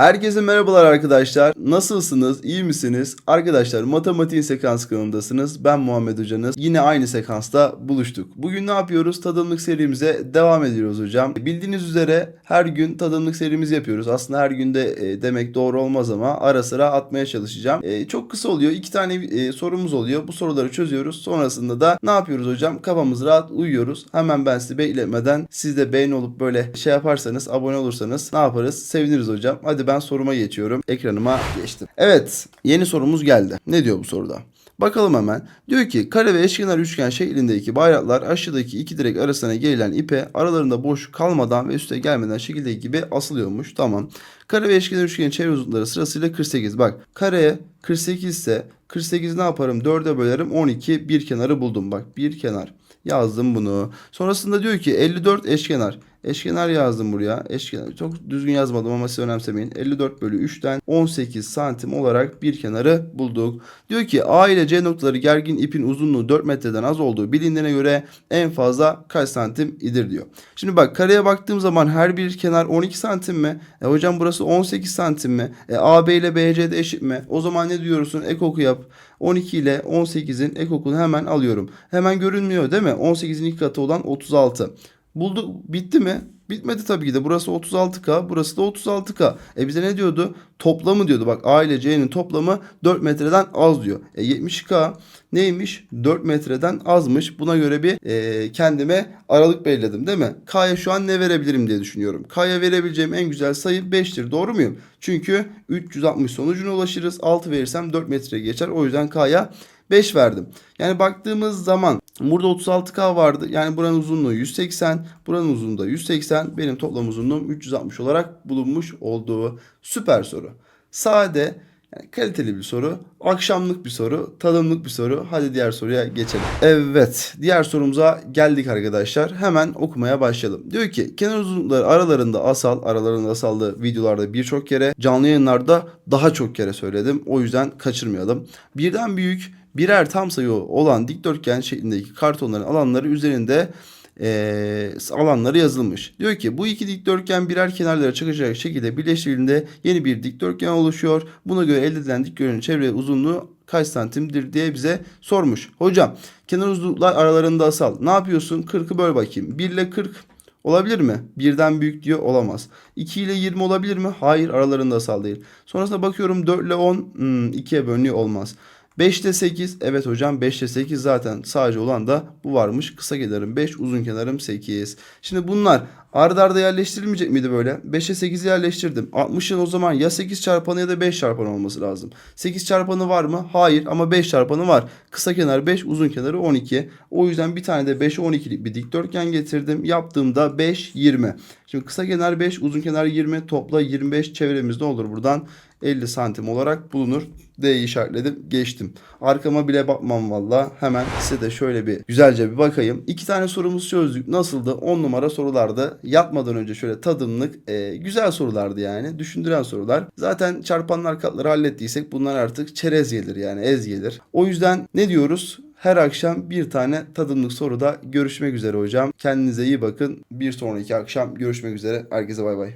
Herkese merhabalar arkadaşlar. Nasılsınız? İyi misiniz? Arkadaşlar matematiğin sekans kanalındasınız. Ben Muhammed Hocanız. Yine aynı sekansta buluştuk. Bugün ne yapıyoruz? Tadımlık serimize devam ediyoruz hocam. Bildiğiniz üzere her gün tadımlık serimizi yapıyoruz. Aslında her günde e, demek doğru olmaz ama ara sıra atmaya çalışacağım. E, çok kısa oluyor. İki tane e, sorumuz oluyor. Bu soruları çözüyoruz. Sonrasında da ne yapıyoruz hocam? Kafamız rahat uyuyoruz. Hemen ben sizi bekletmeden siz de beğeni olup böyle şey yaparsanız abone olursanız ne yaparız? Seviniriz hocam. Hadi ben soruma geçiyorum. Ekranıma geçtim. Evet yeni sorumuz geldi. Ne diyor bu soruda? Bakalım hemen. Diyor ki kare ve eşkenar üçgen şeklindeki bayraklar aşağıdaki iki direk arasına gelen ipe aralarında boşluk kalmadan ve üste gelmeden şekildeki gibi asılıyormuş. Tamam. Kare ve eşkenar üçgenin çevre uzunlukları sırasıyla 48. Bak kareye 48 ise 48 ne yaparım? 4'e bölerim 12 bir kenarı buldum. Bak bir kenar. Yazdım bunu. Sonrasında diyor ki 54 eşkenar. Eşkenar yazdım buraya. Eşkenar çok düzgün yazmadım ama siz önemsemeyin. 54 bölü 3'ten 18 santim olarak bir kenarı bulduk. Diyor ki A ile C noktaları gergin ipin uzunluğu 4 metreden az olduğu bilindiğine göre en fazla kaç santim idir diyor. Şimdi bak kareye baktığım zaman her bir kenar 12 santim mi? E hocam burası 18 santim mi? E AB ile BC de eşit mi? O zaman ne diyorsun? Ek oku yap. 12 ile 18'in ek okunu hemen alıyorum. Hemen görünmüyor değil mi? 18'in iki katı olan 36. Bulduk bitti mi? Bitmedi tabii ki de. Burası 36K, burası da 36K. E bize ne diyordu? Toplamı diyordu. Bak A ile C'nin toplamı 4 metreden az diyor. E 70K neymiş? 4 metreden azmış. Buna göre bir e, kendime aralık belirledim değil mi? K'ya şu an ne verebilirim diye düşünüyorum. K'ya verebileceğim en güzel sayı 5'tir. Doğru muyum? Çünkü 360 sonucuna ulaşırız. 6 verirsem 4 metre geçer. O yüzden K'ya 5 verdim. Yani baktığımız zaman burada 36K vardı. Yani buranın uzunluğu 180. Buranın uzunluğu da 180. Benim toplam uzunluğum 360 olarak bulunmuş olduğu süper soru. Sade yani kaliteli bir soru. Akşamlık bir soru. Tadımlık bir soru. Hadi diğer soruya geçelim. Evet. Diğer sorumuza geldik arkadaşlar. Hemen okumaya başlayalım. Diyor ki kenar uzunlukları aralarında asal. Aralarında asallı videolarda birçok kere. Canlı yayınlarda daha çok kere söyledim. O yüzden kaçırmayalım. Birden büyük birer tam sayı olan dikdörtgen şeklindeki kartonların alanları üzerinde eee, alanları yazılmış. Diyor ki bu iki dikdörtgen birer kenarlara çıkacak şekilde birleştirildiğinde yeni bir dikdörtgen oluşuyor. Buna göre elde edilen dikdörtgenin çevre uzunluğu kaç santimdir diye bize sormuş. Hocam kenar uzunluklar aralarında asal. Ne yapıyorsun? 40'ı böl bakayım. 1 ile 40 Olabilir mi? Birden büyük diyor olamaz. 2 ile 20 olabilir mi? Hayır aralarında asal değil. Sonrasında bakıyorum 4 ile 10 hmm, 2'ye bölünüyor olmaz. 5 ile 8 evet hocam 5 ile 8 zaten sadece olan da bu varmış. Kısa kenarım 5 uzun kenarım 8. Şimdi bunlar arda arda yerleştirilmeyecek miydi böyle? 5'e 8'i yerleştirdim. 60'ın o zaman ya 8 çarpanı ya da 5 çarpanı olması lazım. 8 çarpanı var mı? Hayır ama 5 çarpanı var. Kısa kenar 5 uzun kenarı 12. O yüzden bir tane de 5'e 12'lik bir dikdörtgen getirdim. Yaptığımda 5 20. Şimdi kısa kenar 5 uzun kenar 20 topla 25 çevremiz ne olur buradan? 50 santim olarak bulunur. D'yi işaretledim. Geçtim. Arkama bile bakmam valla. Hemen size de şöyle bir güzelce bir bakayım. İki tane sorumuz çözdük. Nasıldı? 10 numara sorulardı. Yatmadan önce şöyle tadımlık e, güzel sorulardı yani. Düşündüren sorular. Zaten çarpanlar katları hallettiysek bunlar artık çerez gelir yani ez gelir. O yüzden ne diyoruz? Her akşam bir tane tadımlık soruda görüşmek üzere hocam. Kendinize iyi bakın. Bir sonraki akşam görüşmek üzere. Herkese bay bay.